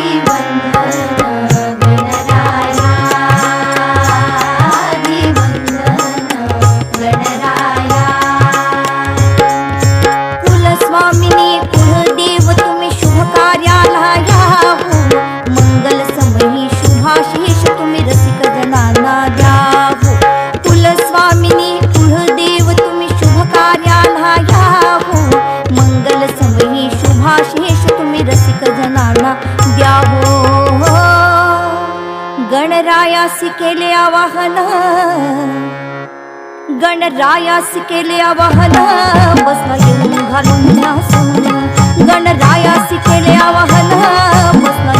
me what गणरायासी केले आवाहन। गणरायासी केले आवाहन। बसला येऊन घालून गणरायासी केले आवाहन। बसला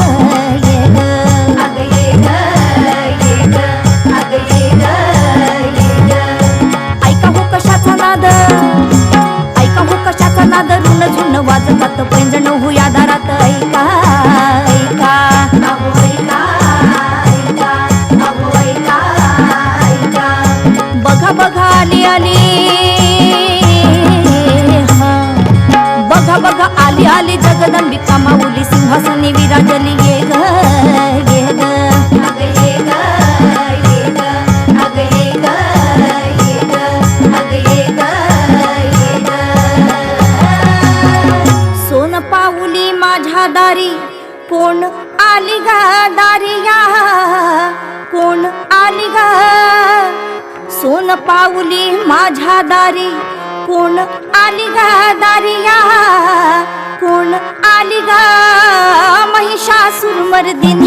घाली आली. बघा बघा आली आली जगदंबिका माऊली सिंहासनी विराजली. ये सोन पाऊली माझ्या दारी कोण आली गा दारिया कोण आली गा सोन पाऊली माझ्या दारी. कोण आली गा दारिया? कोण आली गा महिषासुर मर्दिन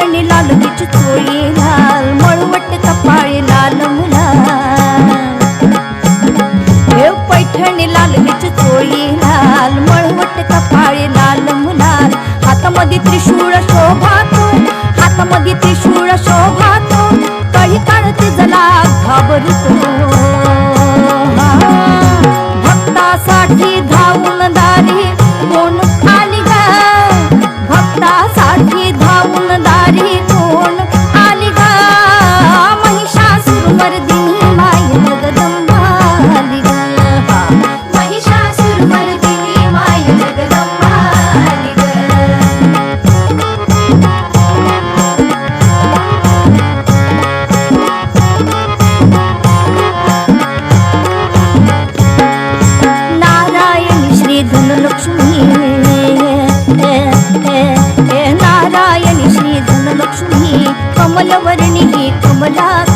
घालणे लाल तिची चोळी लाल मळवट कपाळे लाल मुला. पैठणी लाल तिची चोळी लाल मळवट कपाळे लाल मुला. हातामध्ये त्रिशूळ शोभा तो हातामध्ये त्रिशूळ शोभा तो. काही काळ ते जला घाबरतो কমলা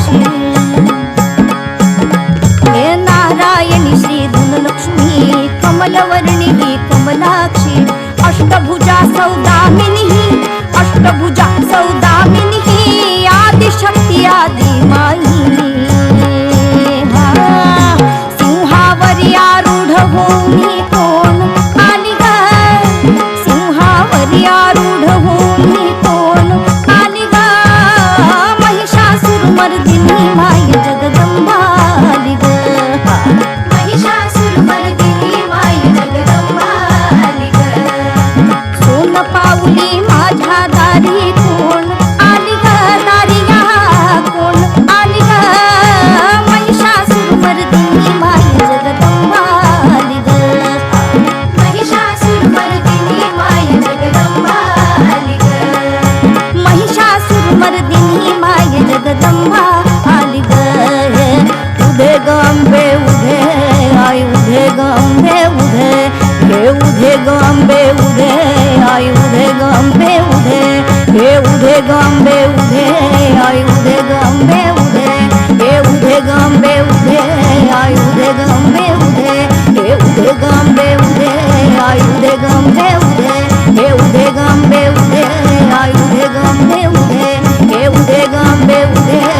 गंबे उधे आय उधे गंबे उधे हे उधे गंबे उधे